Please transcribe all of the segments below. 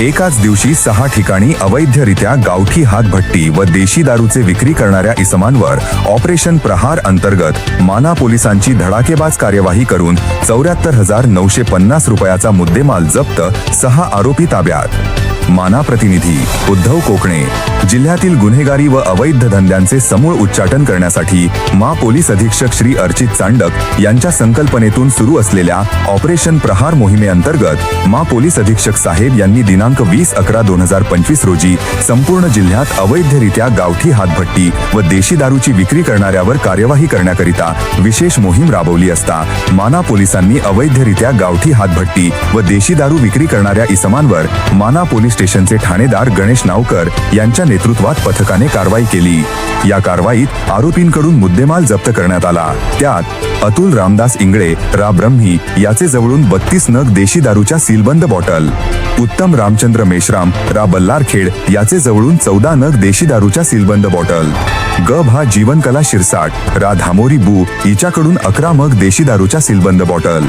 एकाच दिवशी सहा ठिकाणी अवैधरित्या गावठी हातभट्टी व देशी दारूचे विक्री करणाऱ्या इसमांवर ऑपरेशन प्रहार अंतर्गत माना पोलिसांची धडाकेबाज कार्यवाही करून चौऱ्याहत्तर हजार नऊशे पन्नास रुपयाचा मुद्देमाल जप्त सहा आरोपी ताब्यात. माना प्रतिनिधी उद्धव कोकणे. जिल्ह्यातील गुन्हेगारी व अवैध धंद्यांचे समूळ उच्चाटन करण्यासाठी मा पोलीस अधीक्षक श्री अर्चित चांडक यांच्या संकल्पनेतून सुरू असलेल्या ऑपरेशन प्रहार मोहिमेअंतर्गत मा पोलीस अधीक्षक साहेब यांनी दिनांक वीस अकरा दोन हजार पंचवीस रोजी संपूर्ण जिल्ह्यात अवैधरित्या गावठी हातभट्टी व देशी दारूची विक्री करणाऱ्यावर कार्यवाही करण्याकरिता विशेष मोहीम राबवली असता माना पोलिसांनी अवैधरित्या गावठी हातभट्टी व देशी दारू विक्री करणाऱ्या इसमांवर माना पोलीस स्टेशनचे ठाणेदार गणेश नावकर यांच्या नेतृत्वात पथकाने कारवाई केली. या कारवाईत आरोपींकडून मुद्देमाल जप्त करण्यात आला. त्यात अतुल रामदास इंगळे रा ब्रह्मी याचे जवळून बत्तीस नग देशी दारूच्या सीलबंद बॉटल उत्तम रामचंद्र मेश्राम रा बल्लारखेड याचे जवळून चौदा नग देशी दारूच्या सीलबंद बॉटल. ग भा जीवनकला शिरसाट रा धामोरी बू हिच्याकडून अकरा मग देशी दारूच्या सीलबंद बॉटल.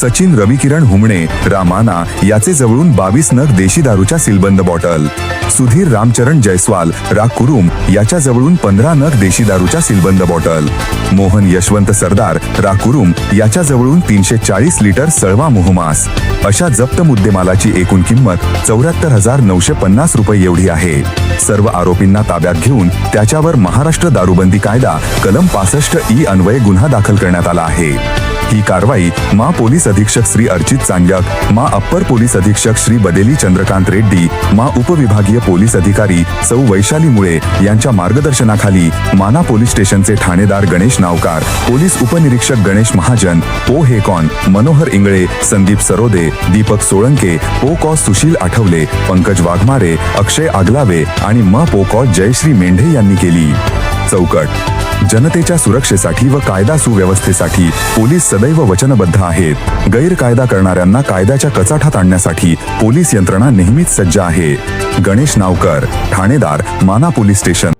सचिन रविकिरण हुमणे रामाना याचे जवळून बावीस नग देशी दारूच्या सिलबंद बॉटल. सुधीर रामचरण जयस्वाल रा कुरुम याच्या जवळून पंधरा नग देशी दारूच्या सिलबंद बॉटल. मोहन यशवंत सरदार रा कुरुम याच्या जवळून तीनशे चाळीस लिटर सळवा मोहमास. अशा जप्त मुद्देमालाची एकूण किंमत चौऱ्याहत्तर हजार नऊशे पन्नास रुपये एवढी आहे. सर्व आरोपींना ताब्यात घेऊन त्याच्यावर महाराष्ट्र दारूबंदी कायदा कलम पासष्ट ई अन्वये गुन्हा दाखल करण्यात आला आहे. ही कारवाई मा पोलीस अधीक्षक श्री अर्चित चांडक मा अप्पर पोलीस अधीक्षक श्री बदेली चंद्रकांत रेड्डी मा उपविभागीय पोलीस अधिकारी सौ वैशाली मुळे यांच्या मार्गदर्शनाखाली माना पोलीस स्टेशनचे ठाणेदार गणेश नावकार पोलीस उपनिरीक्षक गणेश महाजन पो हेकॉन मनोहर इंगळे संदीप सरोदे दीपक सोळंके पो कॉ सुशील आठवले पंकज वाघमारे अक्षय आगलावे आणि म पो कॉ जयश्री मेंढे यांनी केली. चौकट जनतेच्या सुरक्षेसाठी व कायदा सुव्यवस्थेसाठी पोलीस सदैव वचनबद्ध आहेत. गैरकायदा करणाऱ्यांना कायद्याच्या कचाठात आणण्यासाठी पोलीस यंत्रणा नेहमीच सज्ज आहे. गणेश नावकर ठाणेदार माना पोलीस स्टेशन.